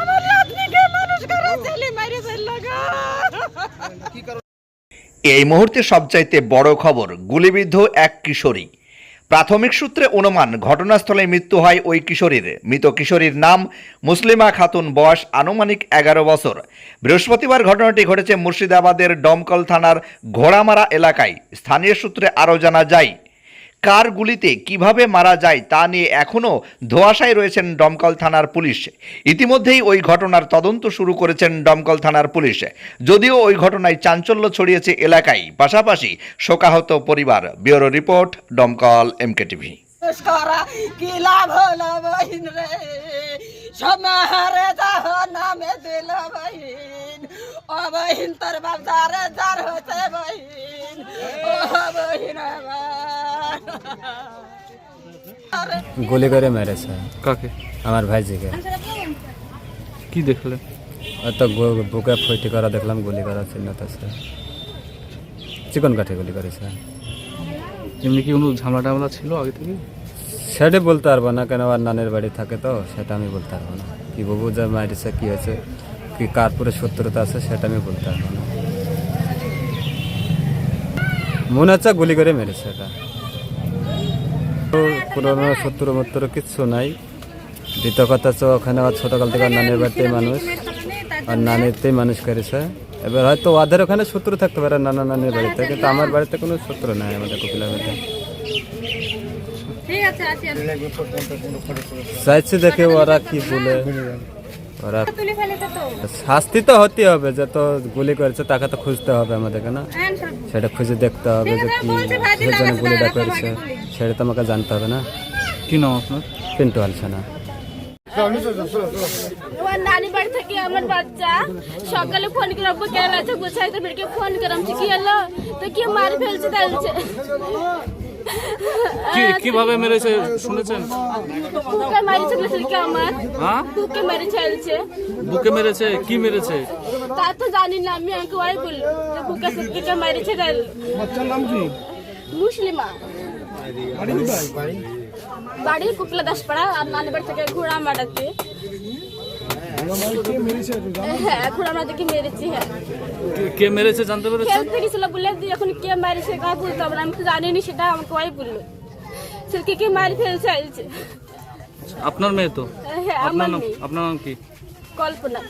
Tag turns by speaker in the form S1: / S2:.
S1: আমার মানুষ ছেলে মারি
S2: এই মুহূর্তে সবচাইতে বড় খবর, গুলিবিদ্ধ এক কিশোরী। প্রাথমিক সূত্রে অনুমান ঘটনাস্থলে মৃত্যু হয় ওই কিশোরীর। মৃত কিশোরীর নাম মুসলিমা খাতুন, বয়স আনুমানিক এগারো বছর। বৃহস্পতিবার ঘটনাটি ঘটেছে মুর্শিদাবাদের ডমকল থানার ঘোড়ামারা এলাকায়। স্থানীয় সূত্রে আরও জানা যায় কার গুলিতে কীভাবে মারা যায় তা নিয়ে এখনও ধোয়াশায় রয়েছেন দমকল থানার পুলিশ। ইতিমধ্যেই ওই ঘটনার তদন্ত শুরু করেছেন দমকল থানার পুলিশ। যদিও ওই ঘটনায় চাঞ্চল্য ছড়িয়েছে এলাকায়, পাশাপাশি শোকাহত পরিবার। ব্যুরো রিপোর্ট দমকল এমকে টিভি।
S1: রে? বহিন
S3: গুলি করে মেরেছে।
S4: কাকে?
S3: আমার ভাইজিকে।
S4: কি দেখলে?
S3: ওই তো গু- বুকে ফইটি করা দেখলাম গুলি করা চিহ্ন আছে। চিকন কাঠে গুলি করেছে।
S4: এমনি কি কোনো ঝামেলা টামলা ছিল আগে থেকে?
S3: সেটা বলতে পারব না কেন আর নানের বাড়ি থাকে তো সেটা আমি বলতে পারব না। কি বাবু যে মারিছে কি হয়েছে কি কার পরে শত্রুতা আছে সেটা আমি বলতে পারব না। মনে হচ্ছে গুলি করে মেরেছে এটা। পুরোনো শত্রু মত্র কিচ্ছু নাই। দ্বিতীয় কথা হচ্ছে ওখানে ছোটকাল থেকে নানির নানের বাড়িতে মানুষ। আর নানিতেই মানুষ করেছে। এবার হয়তো ওদের ওখানে শত্রু থাকতে পারে নানা নানির বাড়িতে কিন্তু আমার বাড়িতে কোনো শত্রু নাই আমাদের কপিলা বাড়িতে। চাইছি দেখে ওরা কি বলে। ওরা শাস্তি তো হতে হবে যে তো গুলি করেছে তাকে তো খুঁজতে হবে আমাদেরকে না? সেটা খুঁজে দেখতে হবে যে কি জন্য গুলিটা করেছে। সেটা তো আমাকে জানতে হবে না।
S4: কি নাম আপনার?
S3: পিন্টু হালছে না
S5: আমার নানি বাড়ি থেকে আমার বাচ্চা সকালে ফোন করে কেন আছে গোছাই তো ফোন করাম কি হলো? তো কি মারি ফেলছে তাইছে
S4: কি কীভাবে মেরেছে শুনেছেন?
S5: বুকে মারি ফেলছে কি আমার।
S4: হ্যাঁ?
S5: বুকে মারি ফেলছে
S4: বুকে মেরেছে? কি মেরেছে?
S5: তা তো জানি না আমি আমাকে ওয়াই বলল যে বুকে সুটকে মারিছে তাই
S6: বাচ্চার নাম কি?
S5: মুসলিমা।
S6: বাড়ি কোথায়?
S5: বাড়ি কুকলা দাসপাড়া আর নানি বাড়ি থেকে ঘোড়া মারাতে।
S6: কে
S5: হ্যাঁ ঘোড়া মেরেছি হ্যাঁ।
S4: কে- কে মেরেছে জানতে পেরেছে
S5: খেলতে গেছিল বলে দিয়ে এখন কে মারিছে কাজ বলতে আমি তো জানিনি সেটা আমাকে ওয়াই বলল। সেলকে কে মারি ফেলছে আইছে
S4: আপনার মেয়ে তো?
S5: হ্যাঁ
S4: আপনার নাম আপনার নাম কি?
S5: কল্পনা।